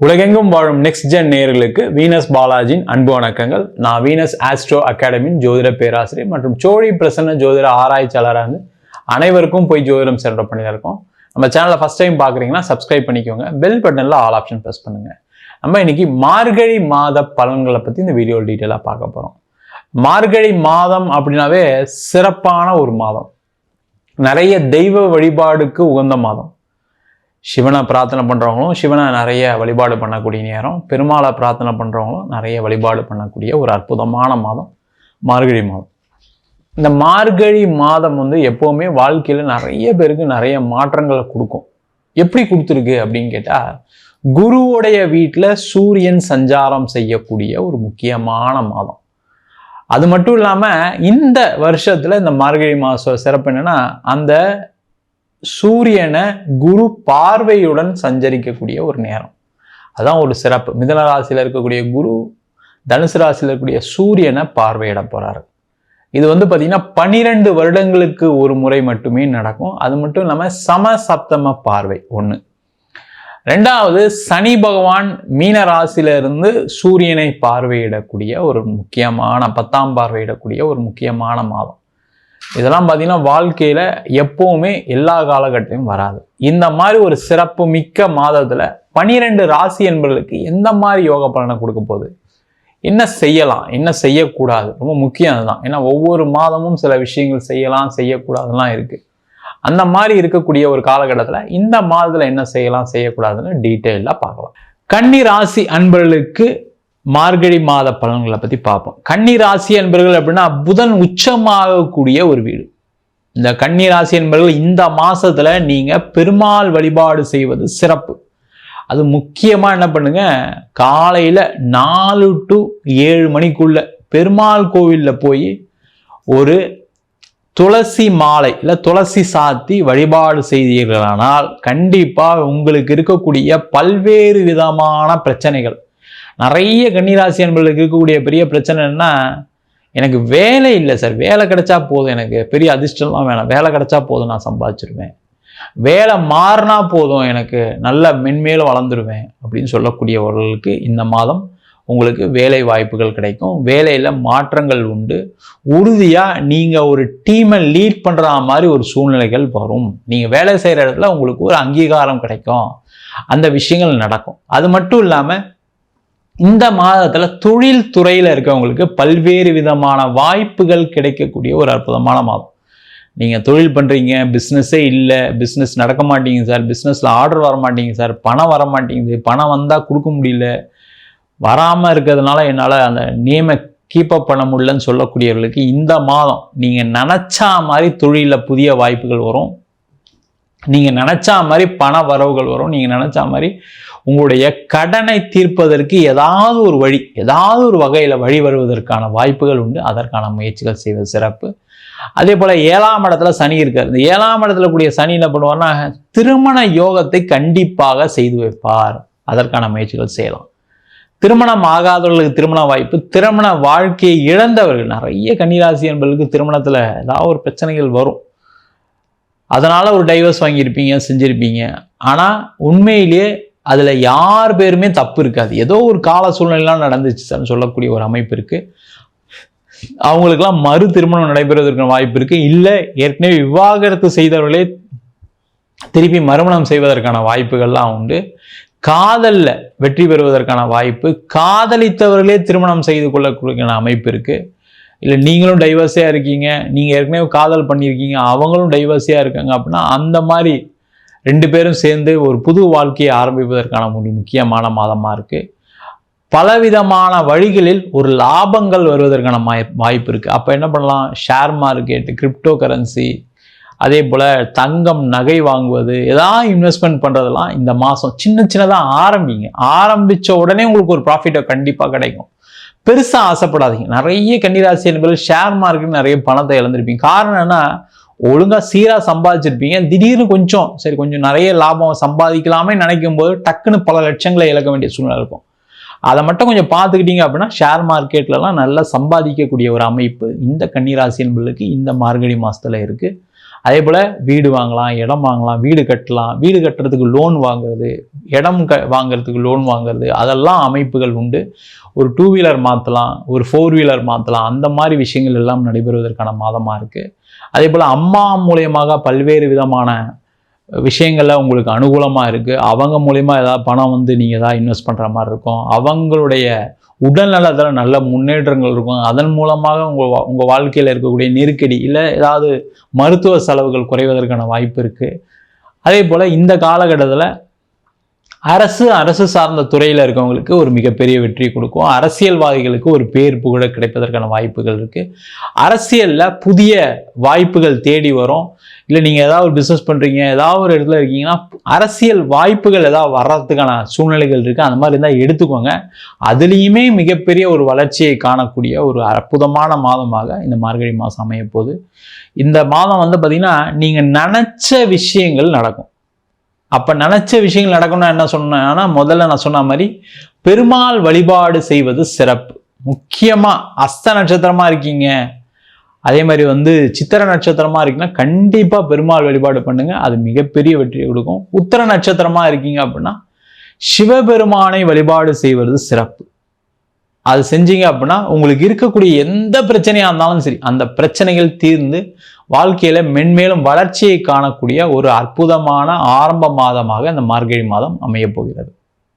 உலகெங்கும் வாழும் next gen நேயர்களுக்கு வீனஸ் பாலாஜியின் அன்பு வணக்கங்கள். நான் வீனஸ் ஆஸ்ட்ரோ அகாடமியின் ஜோதிட பேராசிரியர் மற்றும் சோழி பிரசன்ன ஜோதிட ஆராய்ச்சியாளராக இருந்து அனைவருக்கும் போய் ஜோதிடம் சென்ற பண்ணிதான் நம்ம சேனலை ஃபஸ்ட் டைம் பார்க்குறீங்கன்னா சப்ஸ்கிரைப் பண்ணிக்கோங்க. பெல் பட்டனில் ஆல் ஆப்ஷன் ப்ரெஸ் பண்ணுங்கள் நம்ம இன்னைக்கு மார்கழி மாத பலன்களை பற்றி இந்த வீடியோ டீட்டெயிலாக பார்க்க போகிறோம் மார்கழி மாதம் அப்படின்னாவே சிறப்பான ஒரு மாதம். நிறைய தெய்வ வழிபாடுக்கு உகந்த மாதம். சிவனை பிரார்த்தனை பண்ணுறவங்களும் சிவனை நிறைய வழிபாடு பண்ணக்கூடிய நேரம் பெருமாளை பிரார்த்தனை பண்ணுறவங்களும் நிறைய வழிபாடு பண்ணக்கூடிய ஒரு அற்புதமான மாதம் மார்கழி மாதம். இந்த மார்கழி மாதம் வந்து எப்போவுமே வாழ்க்கையில் நிறைய பேருக்கு நிறைய மாற்றங்களை கொடுக்கும். எப்படி கொடுத்துருக்கு அப்படின்னு கேட்டால் குருவுடைய வீட்டில் சூரியன் சஞ்சாரம் செய்யக்கூடிய ஒரு முக்கியமான மாதம். அது மட்டும் இல்லாமல் இந்த வருஷத்தில் இந்த மார்கழி மாதம் சிறப்பு என்னன்னா அந்த சூரியனை குரு பார்வையுடன் சஞ்சரிக்கக்கூடிய ஒரு நேரம். அதான் ஒரு சிறப்பு. மிதன ராசியில் இருக்கக்கூடிய குரு தனுசு ராசியில் இருக்கக்கூடிய சூரியனை பார்வையிட போகிறார் இது வந்து பார்த்திங்கன்னா பன்னிரெண்டு வருடங்களுக்கு ஒரு முறை மட்டுமே நடக்கும். அது மட்டும் இல்லாமல் சம சப்தம பார்வை ஒன்று ரெண்டாவது சனி பகவான் மீன ராசியிலிருந்து சூரியனை பார்வையிடக்கூடிய ஒரு முக்கியமான பத்தாம் பார்வையிடக்கூடிய ஒரு முக்கியமான மாதம். இதெல்லாம் பார்த்தீங்கன்னா வாழ்க்கையில் எப்போவுமே எல்லா காலகட்டத்திலும் வராது. இந்த மாதிரி ஒரு சிறப்பு மிக்க மாதத்தில் பனிரெண்டு ராசி என்பவர்களுக்கு எந்த மாதிரி யோக பலனை கொடுக்க போகுது? என்ன செய்யலாம்? என்ன செய்யக்கூடாது? ரொம்ப முக்கியம் அதுதான். ஏன்னா ஒவ்வொரு மாதமும் சில விஷயங்கள் செய்யலாம் செய்யக்கூடாதுலாம் இருக்குது அந்த மாதிரி இருக்கக்கூடிய ஒரு காலகட்டத்தில் இந்த மாதத்தில் என்ன செய்யலாம் செய்யக்கூடாதுன்னு டீட்டெயிலாக பார்க்கலாம். கன்னி ராசி அன்பர்களுக்கு மார்கழி மாத பலன்களை பற்றி பார்ப்போம். கன்னி ராசி என்பர்கள் அப்படின்னா புதன் உச்சமாகக்கூடிய ஒரு வீடு. இந்த கன்னி ராசி என்பர்கள் இந்த மாசத்துல நீங்க பெருமாள் வழிபாடு செய்வது சிறப்பு. அது முக்கியமா என்ன பண்ணுங்க? காலையில நாலு டு ஏழு மணிக்குள்ள பெருமாள் கோவில்ல போய் ஒரு துளசி மாலை இல்லை துளசி சாத்தி வழிபாடு செய்தீர்களானால் கண்டிப்பாக உங்களுக்கு இருக்கக்கூடிய பல்வேறு விதமான பிரச்சனைகள் நிறைய கன்னிராசி என்பர்களுக்கு இருக்கக்கூடிய பெரிய பிரச்சனை என்ன எனக்கு வேலை இல்லை சார். வேலை கிடைச்சா போதும். எனக்கு பெரிய அதிர்ஷ்டம்லாம் வேணாம். வேலை கிடைச்சா போதும். நான் சம்பாதிச்சிருவேன். வேலை மாறினா போதும். எனக்கு நல்ல மென்மேலும் வளர்ந்துருவேன் அப்படின்னு சொல்லக்கூடியவர்களுக்கு இந்த மாதம் உங்களுக்கு வேலை வாய்ப்புகள் கிடைக்கும். வேலையில் மாற்றங்கள் உண்டு. உறுதியாக நீங்கள் ஒரு டீமை லீட் பண்ணுற மாதிரி ஒரு சூழ்நிலைகள் வரும். நீங்கள் வேலை செய்கிற இடத்துல உங்களுக்கு ஒரு அங்கீகாரம் கிடைக்கும். அந்த விஷயங்கள் நடக்கும். அது மட்டும் இல்லாமல் இந்த மாதத்தில் தொழில் துறையில் இருக்கவங்களுக்கு பல்வேறு விதமான வாய்ப்புகள் கிடைக்கக்கூடிய ஒரு அற்புதமான மாதம். நீங்கள் தொழில் பண்ணுறீங்க பிஸ்னஸே இல்லை பிஸ்னஸ் நடக்க மாட்டீங்க சார் பிஸ்னஸில் ஆர்டர் வர மாட்டீங்க சார் பணம் வர மாட்டேங்குது பணம் வந்தால் கொடுக்க முடியல. வராமல் இருக்கிறதுனால என்னால் அந்த நேமை கீப்பப் பண்ண முடியலன்னு சொல்லக்கூடியவர்களுக்கு இந்த மாதம் நீங்கள் நினச்சா மாதிரி தொழிலில் புதிய வாய்ப்புகள் வரும். நீங்கள் நினச்சா மாதிரி பண வரவுகள் வரும். நீங்கள் நினச்சா மாதிரி உங்களுடைய கடனை தீர்ப்பதற்கு ஏதாவது ஒரு வழி ஏதாவது ஒரு வகையில் வழி வருவதற்கான வாய்ப்புகள் உண்டு. அதற்கான முயற்சிகள் செய்வது சிறப்பு. அதே போல் ஏழாம் இடத்துல சனி இருக்கார். இந்த ஏழாம் இடத்துல கூடிய சனி என்ன பண்ணுவார்னா திருமண யோகத்தை கண்டிப்பாக செய்து வைப்பார். அதற்கான முயற்சிகள் செய்யலாம். திருமணம் ஆகாதவர்களுக்கு திருமண வாய்ப்பு திருமண வாழ்க்கையை இழந்தவர்கள் நிறைய கன்னிராசி என்பவர்களுக்கு திருமணத்தில் ஏதாவது ஒரு பிரச்சனைகள் வரும். அதனால் ஒரு டைவர்ஸ் வாங்கியிருப்பீங்க செஞ்சுருப்பீங்க. ஆனால் உண்மையிலேயே அதில் யார் பேருமே தப்பு இருக்காது. ஏதோ ஒரு கால சூழ்நிலைலாம் நடந்துச்சு சார் சொல்லக்கூடிய ஒரு அமைப்பு இருக்குது அவங்களுக்கெல்லாம் மறு திருமணம் நடைபெறுவதற்கான வாய்ப்பு இருக்குது இல்லை ஏற்கனவே விவாகரத்து செய்தவர்களே திருப்பி மறுமணம் செய்வதற்கான வாய்ப்புகள்லாம் உண்டு. காதலில் வெற்றி பெறுவதற்கான வாய்ப்பு காதலித்தவர்களே திருமணம் செய்து கொள்ளக்கூடிய அமைப்பு இருக்குது இல்லை நீங்களும் டைவர்ஸியாக இருக்கீங்க நீங்கள் ஏற்கனவே காதல் பண்ணியிருக்கீங்க அவங்களும் டைவர்ஸியாக இருக்காங்க அப்படின்னா அந்த மாதிரி ரெண்டு பேரும் சேர்ந்து ஒரு புது வாழ்க்கையை ஆரம்பிப்பதற்கான ஒரு முக்கியமான மாதமாக இருக்குது பலவிதமான வழிகளில் ஒரு லாபங்கள் வருவதற்கான வாய்ப்பு இருக்குது அப்போ என்ன பண்ணலாம்? ஷேர் மார்க்கெட் கிரிப்டோ கரன்சி அதே போல் தங்கம் நகை வாங்குவது எதாவது இன்வெஸ்ட்மெண்ட் பண்ணுறதெல்லாம் இந்த மாதம் சின்ன சின்னதாக ஆரம்பிங்க. ஆரம்பித்த உடனே உங்களுக்கு ஒரு ப்ராஃபிட்டை கண்டிப்பாக கிடைக்கும். பெருசாக ஆசைப்படாதீங்க. நிறைய கன்னிராசி என்பது ஷேர் மார்க்கெட் நிறைய பணத்தை இழந்திருப்பீங்க. காரணம் என்ன? ஒழுங்காக சீராக சம்பாதிச்சிருப்பீங்க. திடீர்னு கொஞ்சம் சரி கொஞ்சம் நிறைய லாபம் சம்பாதிக்கலாமே நினைக்கும் போது டக்குன்னு பல லட்சங்களை இழக்க வேண்டிய சூழ்நிலை இருக்கும். அதை மட்டும் கொஞ்சம் பார்த்துக்கிட்டீங்க அப்படின்னா ஷேர் மார்க்கெட்லலாம் நல்லா சம்பாதிக்கக்கூடிய ஒரு அமைப்பு இந்த கன்னிராசி என்பதுக்கு இந்த மார்கழி மாதத்தில் இருக்குது அதே போல் வீடு வாங்கலாம் இடம் வாங்கலாம் வீடு கட்டலாம். வீடு கட்டுறதுக்கு லோன் வாங்குறது இடம் க வாங்குறதுக்கு லோன் வாங்குறது அதெல்லாம் அமைப்புகள் உண்டு. ஒரு டூ வீலர் மாற்றலாம் ஒரு ஃபோர் வீலர் மாற்றலாம் அந்த மாதிரி விஷயங்கள் எல்லாம் நடைபெறுவதற்கான மாதமாக இருக்குது அதே போல் அம்மா மூலயமாக பல்வேறு விதமான விஷயங்கள்ல உங்களுக்கு அனுகூலமாக இருக்குது அவங்க மூலிமா ஏதாவது பணம் வந்து நீங்கள் ஏதாவது இன்வெஸ்ட் பண்ணுற மாதிரி இருக்கும். அவங்களுடைய உடல்நலத்தில் நல்ல முன்னேற்றங்கள் இருக்கும். அதன் மூலமாக உங்கள் உங்கள் வாழ்க்கையில் இருக்கக்கூடிய நெருக்கடி இல்லை ஏதாவது மருத்துவ செலவுகள் குறைவதற்கான வாய்ப்பு இருக்குது அதே போல் இந்த காலகட்டத்தில் அரசு அரசு சார்ந்த துறையில் இருக்கவங்களுக்கு ஒரு மிகப்பெரிய வெற்றி கொடுக்கும். அரசியல்வாதிகளுக்கு ஒரு பேர் புகழ கிடைப்பதற்கான வாய்ப்புகள் இருக்குது அரசியலில் புதிய வாய்ப்புகள் தேடி வரும். இல்லை நீங்கள் ஏதாவது ஒரு பிஸ்னஸ் பண்ணுறீங்க ஏதாவது ஒரு இடத்துல இருக்கீங்கன்னா அரசியல் வாய்ப்புகள் ஏதாவது வர்றதுக்கான சூழ்நிலைகள் இருக்குது அந்த மாதிரி இருந்தால் எடுத்துக்கோங்க. அதுலேயுமே மிகப்பெரிய ஒரு வளர்ச்சியை காணக்கூடிய ஒரு அற்புதமான மாதமாக இந்த மார்கழி மாதம் அமையப்போகுது. இந்த மாதம் வந்து பார்த்திங்கன்னா நீங்கள் நினச்ச விஷயங்கள் நடக்கும். அப்போ நினச்ச விஷயங்கள் நடக்கணும்னா என்ன சொன்னேன்னா முதல்ல நான் சொன்ன மாதிரி பெருமாள் வழிபாடு செய்வது சிறப்பு. முக்கியமாக அஸ்த நட்சத்திரமாக இருக்கீங்க. அதே மாதிரி வந்து சித்திர நட்சத்திரமாக இருக்குன்னா கண்டிப்பாக பெருமாள் வழிபாடு பண்ணுங்கள் அது மிகப்பெரிய வெற்றியை கொடுக்கும். உத்தர நட்சத்திரமாக இருக்கீங்க அப்படின்னா சிவபெருமானை வழிபாடு செய்வது சிறப்பு. அது செஞ்சீங்க அப்படின்னா உங்களுக்கு இருக்கக்கூடிய எந்த பிரச்சனையாக இருந்தாலும் சரி அந்த பிரச்சனைகள் தீர்ந்து வாழ்க்கையில் மென்மேலும் வளர்ச்சியை காணக்கூடிய ஒரு அற்புதமான ஆரம்ப மாதமாக இந்த மார்கழி மாதம் அமையப் போகிறது.